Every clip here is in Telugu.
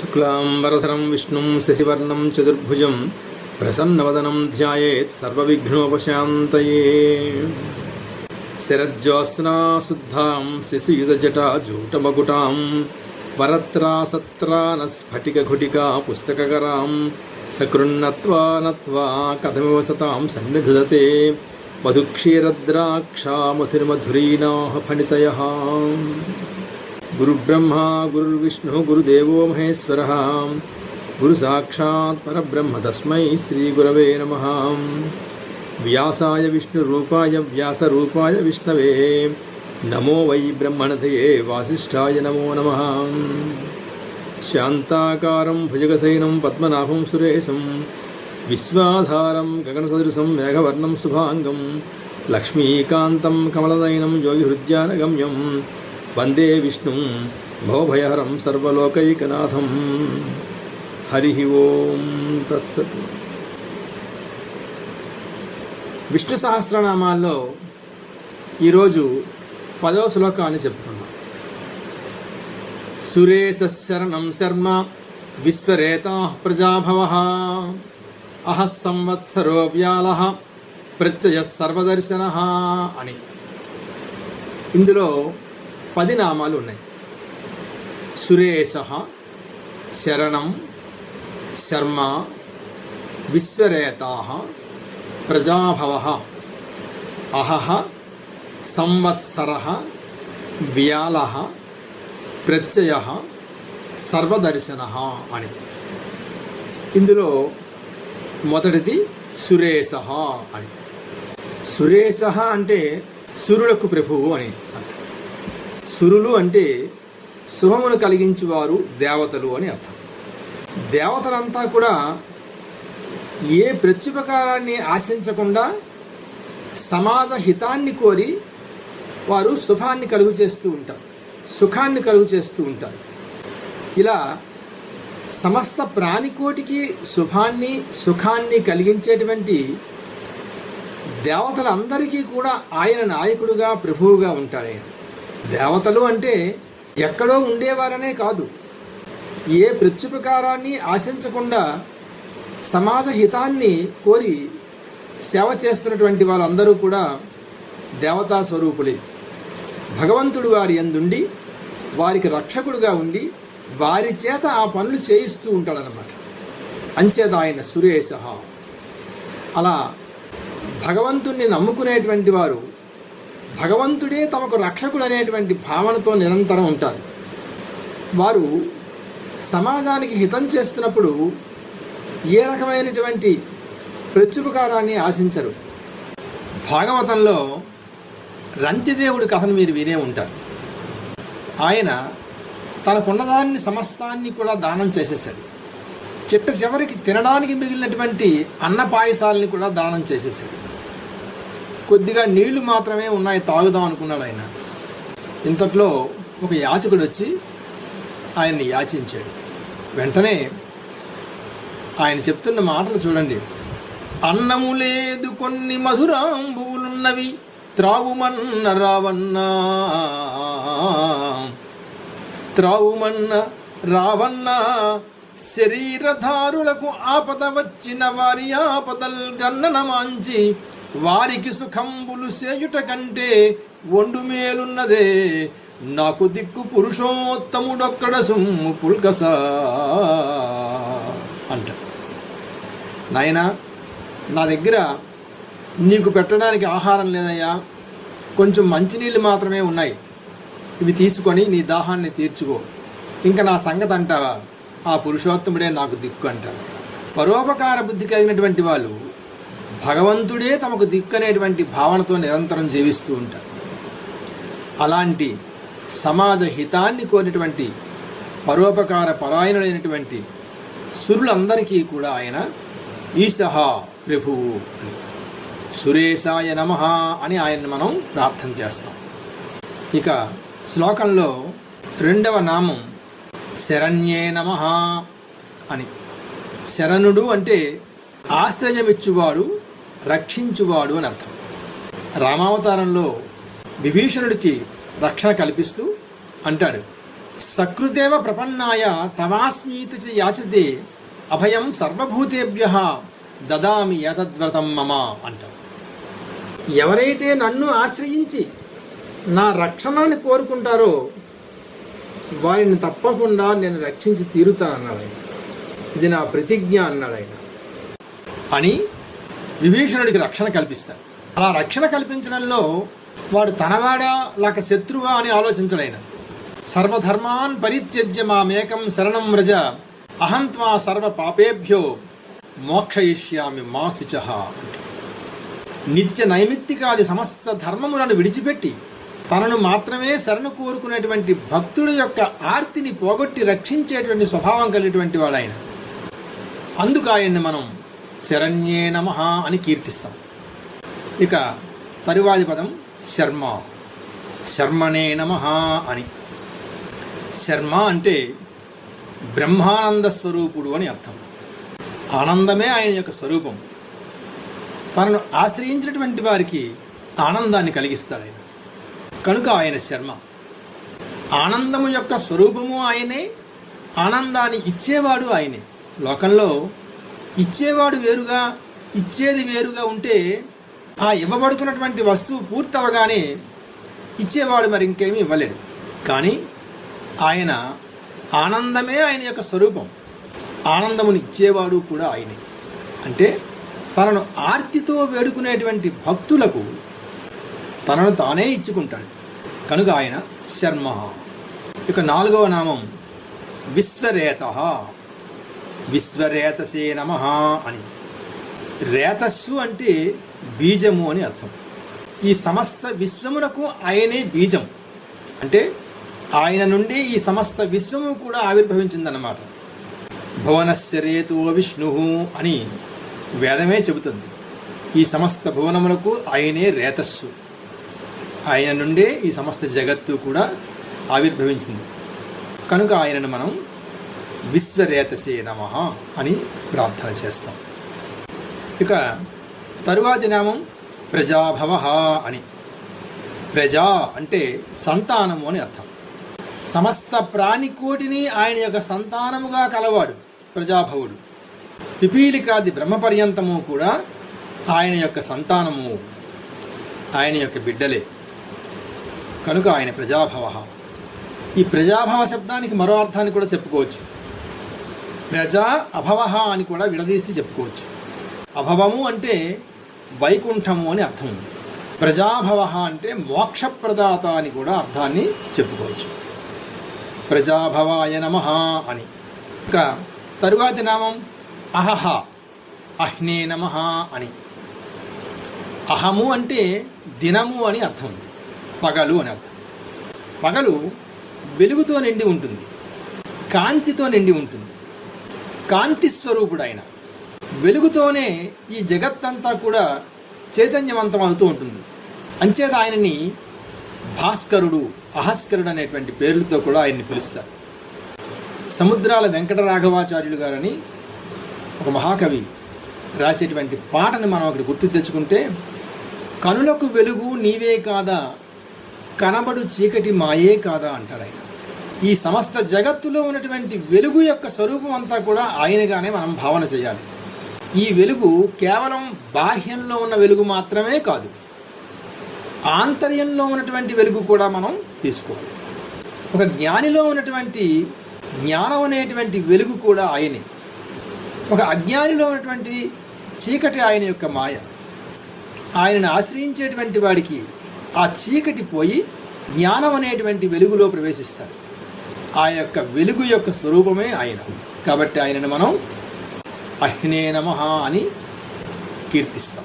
శుక్లాంబరధరం విష్ణుం శశివర్ణం చతుర్భుజం ప్రసన్నవదనం ధ్యాయేత్ సర్వవిఘ్నోపశాంతయే శరజ్జోత్స్నాశుద్ధాం శశియుధజటాజూటమకుటాం వరత్రాసత్రానస్ఫటికఘుటికా పుస్తకరాం సకృన్నత్వా నత్వా కథమివ సతాం సన్నిధుదతే మధుక్షీరద్రాక్షామధుర్మధురీనాః ఫణితయः గురుబ్రహ్మ గురుర్విష్ణు గురుదేవో మహేశ్వర గురు సాక్షాత్ పరబ్రహ్మ తస్మై శ్రీ గురవే నమ వ్యాసాయ విష్ణురూపాయ వ్యాసరూపాయ విష్ణవే నమో వై బ్రహ్మణతయే వాసిష్ఠాయ నమో నమ శాంతాకారం భుజగశయనం పద్మనాభం సురేశం విశ్వాధారం గగనసదృశం మేఘవర్ణం శుభాంగం లక్ష్మీకాంతం కమలనయనం యోగిహృద్యానగమ్యం వందే విష్ణుం భవభయహరం సర్వలోకైకనాథం హరి ఓం తత్సత్ విష్ణు సహస్రనామాల్లో ఈరోజు పదవ శ్లోకాన్ని చెప్పుకుందాం. సురేశ శరణం శర్మ విశ్వరేత ప్రజాభవ అహ సంవత్సరో వ్యాల ప్రత్యయ సర్వదర్శన అని. ఇందులో పది నామాలు ఉన్నాయి. సురేశ శరణం శర్మ విశ్వరేత ప్రజాభవ అహహ సంవత్సర వ్యాల ప్రత్యయ సర్వదర్శన అని. ఇందులో మొదటిది సురేశ అని. సురేశ అంటే సురులకు ప్రభువు అని సురులు అంటే శుభమును కలిగించేవారు దేవతలు అని అర్థం. దేవతలంతా కూడా ఏ ప్రత్యుపకారాన్ని ఆశించకుండా సమాజ హితాన్ని కోరి వారు శుభాన్ని కలుగు చేస్తూ ఉంటారు సుఖాన్ని కలుగు చేస్తూ ఉంటారు. ఇలా సమస్త ప్రాణికోటికి శుభాన్ని సుఖాన్ని కలిగించేటువంటి దేవతలందరికీ కూడా ఆయన నాయకుడుగా ప్రభువుగా ఉంటాడు ఆయన. దేవతలు అంటే ఎక్కడో ఉండేవారనే కాదు. ఏ ప్రత్యుపకారాన్ని ఆశించకుండా సమాజ హితాన్ని కోరి సేవ చేస్తున్నటువంటి వాళ్ళందరూ కూడా దేవతా స్వరూపులే. భగవంతుడు వారి ఎందుండి వారికి రక్షకుడుగా ఉండి వారి చేత ఆ పనులు చేయిస్తూ ఉంటాడనమాట అంచేత ఆయన సురేశ. అలా భగవంతుణ్ణి నమ్ముకునేటువంటి వారు భగవంతుడే తమకు రక్షకుడు అనేటువంటి భావనతో నిరంతరం ఉంటారు. వారు సమాజానికి హితం చేస్తున్నప్పుడు ఏ రకమైనటువంటి ప్రత్యుపకారాన్ని ఆశించరు. భాగవతంలో రంతిదేవుడి కథను మీరు వినే ఉంటారు. ఆయన తనకున్నదాన్ని సమస్తాన్ని కూడా దానం చేసేసాడు చిట్ట చివరికి తినడానికి మిగిలినటువంటి అన్న పాయసాలని కూడా దానం చేసేసాడు కొద్దిగా నీళ్ళు మాత్రమే ఉన్నాయి తాగుదాం అనుకున్నాడు ఆయన. ఇంతట్లో ఒక యాచకుడు వచ్చి ఆయన్ని యాచించాడు. వెంటనే ఆయన చెప్తున్న మాటలు చూడండి. అన్నము లేదు కొన్ని మధురాంబువులున్నవి త్రావుమన్న రావన్న త్రావుమన్న రావన్న శరీరధారులకు ఆపద వచ్చిన వారి ఆపదల్ గన్నన మాంచి వారికి సుఖంబులు సేయుట కంటే ఒండు మేలున్నదే. నాకు దిక్కు పురుషోత్తముడొక్కడ సుమ్ము పుల్కస అంట. నాయనా నా దగ్గర నీకు పెట్టడానికి ఆహారం లేదయ్యా. కొంచెం మంచినీళ్ళు మాత్రమే ఉన్నాయి. ఇవి తీసుకొని నీ దాహాన్ని తీర్చుకో. ఇంకా నా సంగతి అంటావా? ఆ పురుషోత్తముడే నాకు దిక్కు అంట. పరోపకార బుద్ధి కలిగినటువంటి వాళ్ళు భగవంతుడే తమకు దిక్కనేటువంటి భావనతో నిరంతరం జీవిస్తూ ఉంటారు అలాంటి సమాజ హితాన్ని కోరినటువంటి పరోపకార పరాయణులైనటువంటి సురులందరికీ కూడా ఆయన ఈశహ ప్రభువు అని. సురేశాయ నమ అని ఆయన్ని మనం ప్రార్థన చేస్తాం. ఇక శ్లోకంలో రెండవ నామం శరణ్యే నమ అని. శరణుడు అంటే ఆశ్రయమిచ్చువాడు రక్షించువాడు అని అర్థం. రామావతారంలో విభీషణుడికి రక్షణ కల్పిస్తూ అంటాడు సకృదేవ ప్రపన్నాయ తవాస్మీతి చ అభయం సర్వభూతేభ్య దదామి యతద్వ్రతం మమ అంటారు ఎవరైతే నన్ను ఆశ్రయించి నా రక్షణని కోరుకుంటారో వారిని తప్పకుండా నేను రక్షించి తీరుతానన్నాడు ఆయన. ఇది నా ప్రతిజ్ఞ అన్నాడు ఆయన. అని విభీషణుడికి రక్షణ కల్పిస్తాడు. అలా రక్షణ కల్పించడంలో వాడు తనవాడా లేక శత్రువా అని ఆలోచించడైన సర్వధర్మాన్ పరిత్యజ్య మామేకం శరణం వ్రజ. అహంత్వా సర్వ పాపేభ్యో మోక్షయిష్యామి మా శుచ నిత్య నైమిత్తికాది సమస్త ధర్మములను విడిచిపెట్టి తనను మాత్రమే శరణు కోరుకునేటువంటి భక్తుడి యొక్క ఆర్తిని పోగొట్టి రక్షించేటువంటి స్వభావం కలిగినటువంటి వాడు ఆయన అందుకు ఆయన్ని మనం శరణ్యే నమ అని కీర్తిస్తాం. ఇక తరువాది పదం శర్మ. శర్మణే నమ అని. శర్మ అంటే బ్రహ్మానంద స్వరూపుడు అని అర్థం. ఆనందమే ఆయన యొక్క స్వరూపం. తనను ఆశ్రయించినటువంటి వారికి ఆనందాన్ని కలిగిస్తాడు ఆయన. కనుక ఆయన శర్మ. ఆనందము యొక్క స్వరూపము ఆయనే ఆనందాన్ని ఇచ్చేవాడు ఆయనే. లోకంలో ఇచ్చేవాడు వేరుగా ఇచ్చేది వేరుగా ఉంటే ఆ ఇవ్వబడుతున్నటువంటి వస్తువు పూర్తవగానే ఇచ్చేవాడు మరి ఇంకేమీ ఇవ్వలేడు. కానీ ఆయన ఆనందమే ఆయన యొక్క స్వరూపం. ఆనందమును ఇచ్చేవాడు కూడా ఆయనే. అంటే తనను ఆర్తితో వేడుకునేటువంటి భక్తులకు తనను తానే ఇచ్చుకుంటాడు. కనుక ఆయన శర్మ. ఇక నాలుగవ నామం విశ్వరేత. విశ్వరేతసే నమ అని. రేతస్సు అంటే బీజము అని అర్థం. ఈ సమస్త విశ్వమునకు ఆయనే బీజం. అంటే ఆయన నుండి ఈ సమస్త విశ్వము కూడా ఆవిర్భవించిందన్నమాట. భువనస్య రేతు విష్ణు అని వేదమే చెబుతుంది. ఈ సమస్త భువనములకు ఆయనే రేతస్సు. ఆయన నుండే ఈ సమస్త జగత్తు కూడా ఆవిర్భవించింది. కనుక ఆయనను మనం విశ్వరేతసే నమ అని ప్రార్థన చేస్తాం. ఇక తరువాతి నామం ప్రజాభవ అని. ప్రజా అంటే సంతానము అని అర్థం. సమస్త ప్రాణికోటిని ఆయన యొక్క సంతానముగా కలవాడు ప్రజాభవుడు. పిపీలికాది బ్రహ్మపర్యంతము కూడా ఆయన యొక్క సంతానము ఆయన యొక్క బిడ్డలే. కనుక ఆయన ప్రజాభవ. ఈ ప్రజాభవ శబ్దానికి మరో అర్థాన్ని కూడా చెప్పుకోవచ్చు. ప్రజా అభవ అని కూడా విడదీసి చెప్పుకోవచ్చు. అభవము అంటే వైకుంఠము అని అర్థం ఉంది. ప్రజాభవ అంటే మోక్షప్రదాత అని కూడా అర్థాన్ని చెప్పుకోవచ్చు. ప్రజాభవాయ నమ అని. ఇంకా తరువాతి నామం అహహ అహ్నే నమ అని. అహము అంటే దినము అని అర్థం ఉంది. పగలు అని అర్థం. పగలు వెలుగుతో నిండి ఉంటుంది. కాంతితో నిండి ఉంటుంది. కాంతి స్వరూపుడు ఆయన వెలుగుతోనే ఈ జగత్తంతా కూడా చైతన్యవంతం అవుతూ ఉంటుంది. అంచేత ఆయనని భాస్కరుడు అహస్కరుడు అనేటువంటి పేర్లతో కూడా ఆయన్ని పిలుస్తారు. సముద్రాల వెంకటరాఘవాచార్యులు గారని ఒక మహాకవి రాసేటువంటి పాటని మనం అక్కడ గుర్తు తెచ్చుకుంటే కనులకు వెలుగు నీవే కాదా కనబడు చీకటి మాయే కాదా అంటారు ఆయన ఈ సమస్త జగత్తులో ఉన్నటువంటి వెలుగు యొక్క స్వరూపం అంతా కూడా ఆయనగానే మనం భావన చేయాలి. ఈ వెలుగు కేవలం బాహ్యంలో ఉన్న వెలుగు మాత్రమే కాదు ఆంతర్యంలో ఉన్నటువంటి వెలుగు కూడా మనం తీసుకోవాలి. ఒక జ్ఞానిలో ఉన్నటువంటి జ్ఞానం అనేటువంటి వెలుగు కూడా ఆయనే. ఒక అజ్ఞానిలో ఉన్నటువంటి చీకటి ఆయన యొక్క మాయ. ఆయనను ఆశ్రయించేటువంటి వాడికి ఆ చీకటి పోయి జ్ఞానం అనేటువంటి వెలుగులో ప్రవేశిస్తాడు. ఆ యొక్క వెలుగు యొక్క స్వరూపమే ఆయన. కాబట్టి ఆయనను మనం అహ్నే నమ అని కీర్తిస్తాం.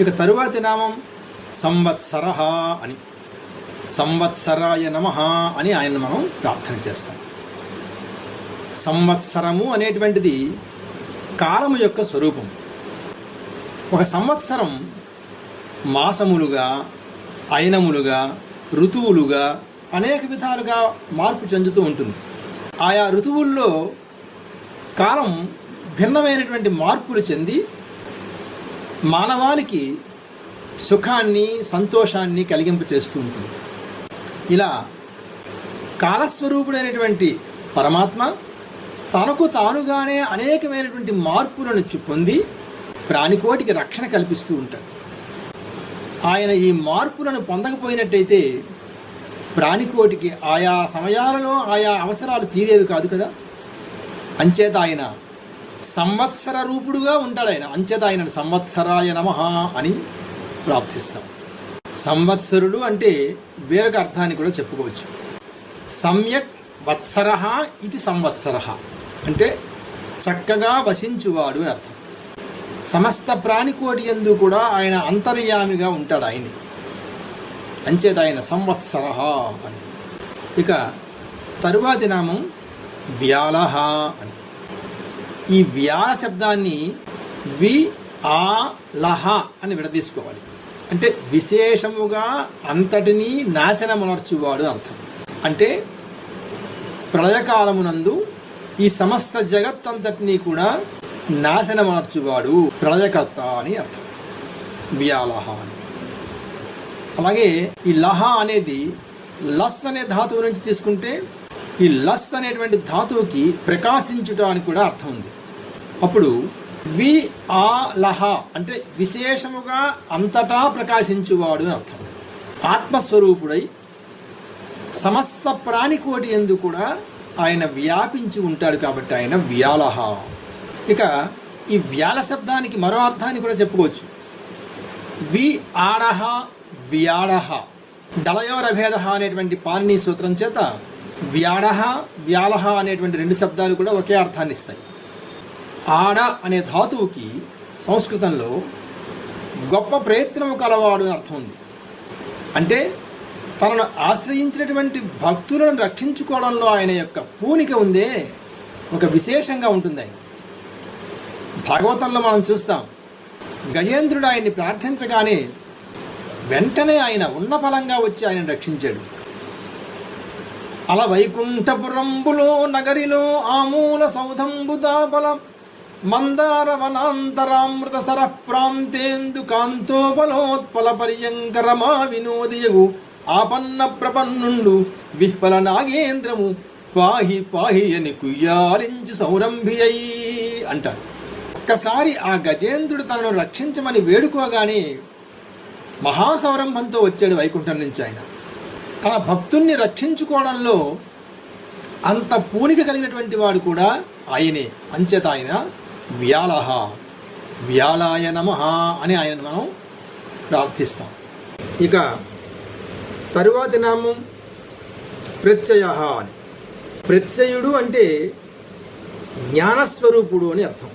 ఇక తరువాతి నామం సంవత్సర అని. సంవత్సరాయ నమ అని ఆయన మనం ప్రార్థన చేస్తాం. సంవత్సరము అనేటువంటిది కాలము యొక్క స్వరూపం. ఒక సంవత్సరం మాసములుగా అయనములుగా ఋతువులుగా అనేక విధాలుగా మార్పు చెందుతూ ఉంటుంది. ఆయా ఋతువుల్లో కాలం భిన్నమైనటువంటి మార్పులు చెంది మానవానికి సుఖాన్ని సంతోషాన్ని కలిగింప చేస్తూ ఉంటుంది. ఇలా కాలస్వరూపుడైనటువంటి పరమాత్మ తనకు తానుగానే అనేకమైనటువంటి మార్పులను పొంది ప్రాణికోటికి రక్షణ కల్పిస్తూ ఉంటాడు. ఆయన ఈ మార్పులను పొందకపోయినట్టయితే ప్రాణికోటికి ఆయా సమయాలలో ఆయా అవసరాలు తీరేవి కాదు కదా? అంచేత ఆయన సంవత్సర రూపుడుగా ఉంటాడు ఆయన. అంచేత ఆయన సంవత్సరాయ నమ అని ప్రార్థిస్తాం సంవత్సరుడు అంటే వేరొక అర్థాన్ని కూడా చెప్పుకోవచ్చు. సమ్యక్ వత్సర ఇది సంవత్సర. అంటే చక్కగా వసించువాడు అని అర్థం. సమస్త ప్రాణికోటి ఎందు కూడా ఆయన అంతర్యామిగా ఉంటాడు ఆయన్ని. అంచేత ఆయన సంవత్సర అని. ఇక తరువాతి నామం వ్యాలహ అని. ఈ వ్యాల శబ్దాన్ని వి ఆ లహ అని విడదీసుకోవాలి. అంటే విశేషముగా అంతటినీ నాశనమునర్చువాడు అని అర్థం. అంటే ప్రళయకాలమునందు ఈ సమస్త జగత్తంతటినీ కూడా నాశనమలర్చువాడు ప్రళయకర్త అని అర్థం. వ్యాలహ అని. అలాగే ఈ లహ అనేది లస్ అనే ధాతువు నుంచి తీసుకుంటే ఈ లస్ అనేటువంటి ధాతువుకి ప్రకాశించుట అని కూడా అర్థం ఉంది. అప్పుడు వి ఆ లహ అంటే విశేషముగా అంతటా ప్రకాశించువాడు అని అర్థం. ఆత్మస్వరూపుడై సమస్త ప్రాణికోటి ఎందు కూడా ఆయన వ్యాపించి ఉంటాడు కాబట్టి ఆయన వ్యాలహ. ఇక ఈ వ్యాల శబ్దానికి మరో అర్థాన్ని కూడా చెప్పుకోవచ్చు. వి ఆడహ వ్యాడహ. డలయోరభేద అనేటువంటి పాణిని సూత్రం చేత వ్యాడహ వ్యాలహ అనేటువంటి రెండు శబ్దాలు కూడా ఒకే అర్థాన్ని ఇస్తాయి. ఆడ అనే ధాతువుకి సంస్కృతంలో గొప్ప ప్రయత్నము కలవాడు అని అర్థం ఉంది. అంటే తనను ఆశ్రయించినటువంటి భక్తులను రక్షించుకోవడంలో ఆయన యొక్క పూనిక ఉందే ఒక విశేషంగా ఉంటుంది ఆయన. భాగవతంలో మనం చూస్తాం గజేంద్రుడు ఆయన్ని ప్రార్థించగానే వెంటనే ఆయన ఉన్న ఫలంగా వచ్చి ఆయన రక్షించాడు. అల వైకుంఠపురంబులో నగరిలో ఆమూల సౌధంబుదాబల మందార వనాంతరామృత సర ప్రాంతేందు కాంతోబలోత్పల పర్యంకరమా వినోదియగు ఆపన్న ప్రపన్నుండు విహ్వల నాగేంద్రము పాహి పాహి అని కుయ్యాలించి సౌరంభియై అంటాడు. ఒక్కసారి ఆ గజేంద్రుడు తనను రక్షించమని వేడుకోగానే మహాసౌరంభంతో వచ్చాడు వైకుంఠం నుంచి ఆయన. తన భక్తుణ్ణి రక్షించుకోవడంలో అంత పూనిక కలిగినటువంటి వాడు కూడా ఆయనే. అంచేత ఆయన వ్యాలహ. వ్యాలాయ నమ అని ఆయన మనం ప్రార్థిస్తాం. ఇక తరువాతి నామం ప్రత్యయ అని. ప్రత్యయుడు అంటే జ్ఞానస్వరూపుడు అని అర్థం.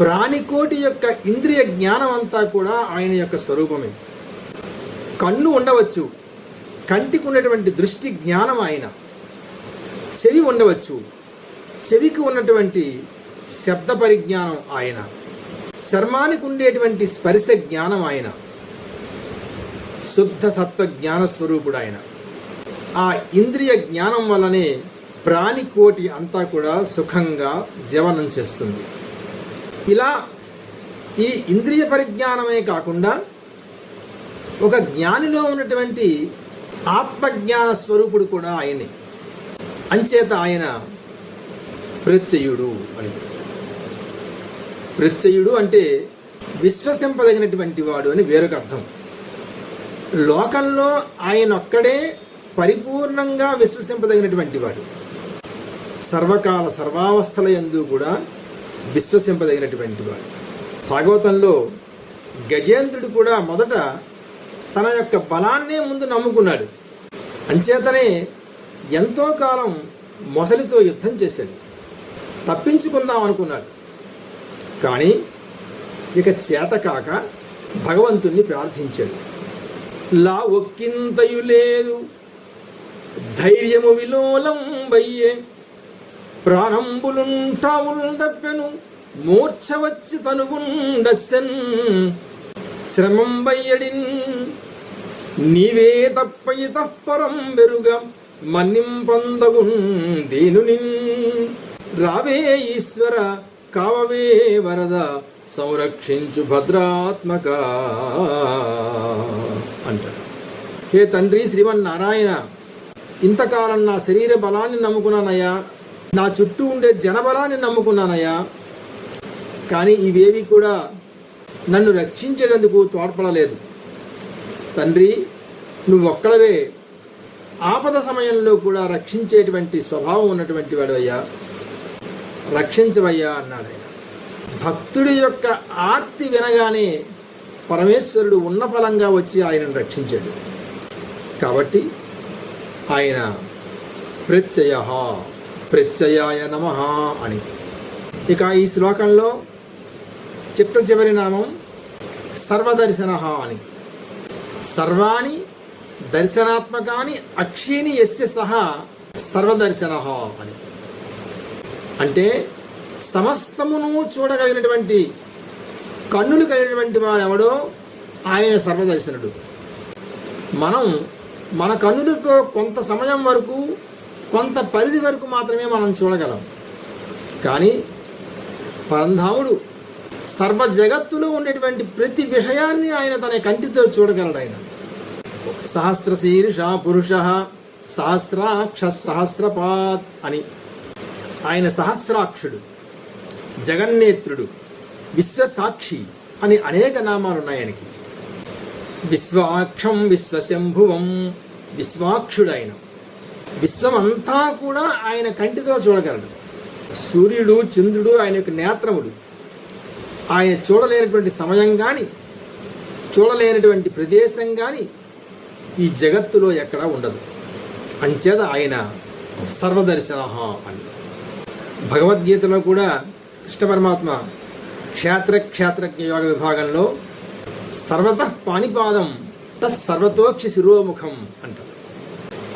ప్రాణికోటి యొక్క ఇంద్రియ జ్ఞానం అంతా కూడా ఆయన యొక్క స్వరూపమే. కన్ను ఉండవచ్చు. కంటికి ఉన్నటువంటి దృష్టి జ్ఞానం ఆయన. చెవి ఉండవచ్చు. చెవికి ఉన్నటువంటి శబ్ద పరిజ్ఞానం ఆయన. చర్మానికి ఉండేటువంటి స్పర్శ జ్ఞానం ఆయన. శుద్ధ సత్వ జ్ఞాన స్వరూపుడు ఆయన. ఆ ఇంద్రియ జ్ఞానం వల్లనే ప్రాణికోటి అంతా కూడా సుఖంగా జీవనం చేస్తుంది. ఇలా ఈ ఇంద్రియ పరిజ్ఞానమే కాకుండా ఒక జ్ఞానిలో ఉన్నటువంటి ఆత్మజ్ఞాన స్వరూపుడు కూడా ఆయనే. అంచేత ఆయన ప్రత్యయుడు అని. ప్రత్యయుడు అంటే విశ్వసింపదగినటువంటి వాడు అని వేరొక అర్థం. లోకంలో ఆయన ఒక్కడే పరిపూర్ణంగా విశ్వసింపదగినటువంటి వాడు. సర్వకాల సర్వావస్థల యందు కూడా విశ్వసింపదగినటువంటి వాడు. భాగవతంలో గజేంద్రుడు కూడా మొదట తన యొక్క బలాన్నే ముందు నమ్ముకున్నాడు. అంచేతనే ఎంతో కాలం మొసలితో యుద్ధం చేశాడు. తప్పించుకుందాం అనుకున్నాడు. కానీ ఇక చేతకాక భగవంతుణ్ణి ప్రార్థించాడు. లా ఒక్కింతయు లేదు ధైర్యము విలోలం బయ్యే ప్రాణంబులుంటావుల్ తప్పెను మూర్ఛ వచ్చి తనుగుండస్సెన్ శ్రమం వయ్యడిన్ నీవే తప్ప తప్పరం వెరుగ మన్నింపందగున్ దీనుని రావే ఈశ్వర కావవే వరద సంరక్షించు భద్రాత్మక అంటాడు. హే తండ్రి శ్రీమన్నారాయణ ఇంతకాలం నా శరీర బలాన్ని నమ్ముకున్నానయ్యా. నా చుట్టూ ఉండే జనబలాన్ని నమ్ముకున్నానయ్యా. కానీ ఇవేవి కూడా నన్ను రక్షించేటందుకు తోడ్పడలేదు. తండ్రి నువ్వు ఒక్కడవే ఆపద సమయంలో కూడా రక్షించేటువంటి స్వభావం ఉన్నటువంటి వాడవయ్యా. రక్షించవయ్యా అన్నాడయ్యా. భక్తుడి యొక్క ఆర్తి వినగానే పరమేశ్వరుడు ఉన్న ఫలంగా వచ్చి ఆయనను రక్షించాడు. కాబట్టి ఆయన ప్రత్యయ ప్రత్యయాయ నమ అని. ఇక ఈ శ్లోకంలో చిట్ట చివరి నామం సర్వదర్శన అని. సర్వాణి దర్శనాత్మకాని అక్షీని ఎస్య సహా సర్వదర్శన అని. అంటే సమస్తమును చూడగలిగినటువంటి కన్నులు కలిగినటువంటి వాడెవడో ఆయన సర్వదర్శనుడు. మనం మన కన్నులతో కొంత సమయం వరకు కొంత పరిధి వరకు మాత్రమే మనం చూడగలం. కానీ పరంధాముడు సర్వ జగత్తులో ఉండేటువంటి ప్రతి విషయాన్ని ఆయన తన కంటితో చూడగలడు ఆయన. సహస్ర శీర్ష పురుష సహస్రాక్ష సహస్రపాత్ అని ఆయన సహస్రాక్షుడు జగన్నేత్రుడు విశ్వసాక్షి అని అనేక నామాలు ఉన్నాయి ఆయనకి. విశ్వాక్షం విశ్వశంభువం విశ్వాక్షుడు ఆయన విశ్వమంతా కూడా ఆయన కంటితో చూడగలడు. సూర్యుడు చంద్రుడు ఆయన యొక్క నేత్రముడు. ఆయన చూడలేనటువంటి సమయం కానీ చూడలేనటువంటి ప్రదేశం కానీ ఈ జగత్తులో ఎక్కడా ఉండదు. అంచేత ఆయన సర్వదర్శన అని. భగవద్గీతలో కూడా కృష్ణ పరమాత్మ క్షేత్ర క్షేత్రజ్ఞ యోగ విభాగంలో సర్వత పాణిపాదం తత్ సర్వతోక్షి శిరోముఖం అంటారు.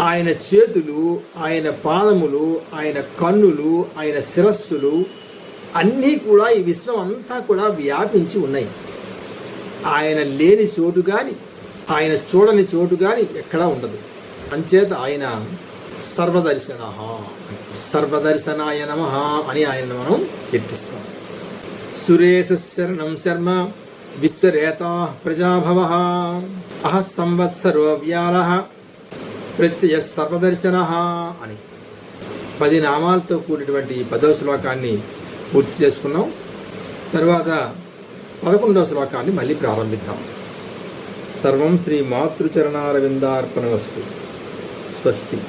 ఆయన చేతులు ఆయన పాదములు ఆయన కన్నులు ఆయన శిరస్సులు అన్నీ కూడా ఈ విశ్వం అంతా కూడా వ్యాపించి ఉన్నాయి. ఆయన లేని చోటు కానీ ఆయన చూడని చోటు కానీ ఎక్కడా ఉండదు. అంచేత ఆయన సర్వదర్శన సర్వదర్శనాయ నమ అని ఆయనను మనం కీర్తిస్తాం. సురేశ శరణం శర్మ విశ్వరేత ప్రజాభవ అహ సంవత్సరో వ్యాల. ప్రత్యయ సర్వదర్శన అని. పది నామాలతో కూడినటువంటి పదవ శ్లోకాన్ని పూర్తి చేసుకున్నాం. తరువాత పదకొండవ శ్లోకాన్ని మళ్ళీ ప్రారంభిద్దాం. సర్వం శ్రీ మాతృచరణారవిందార్పణ వస్తు స్వస్తి.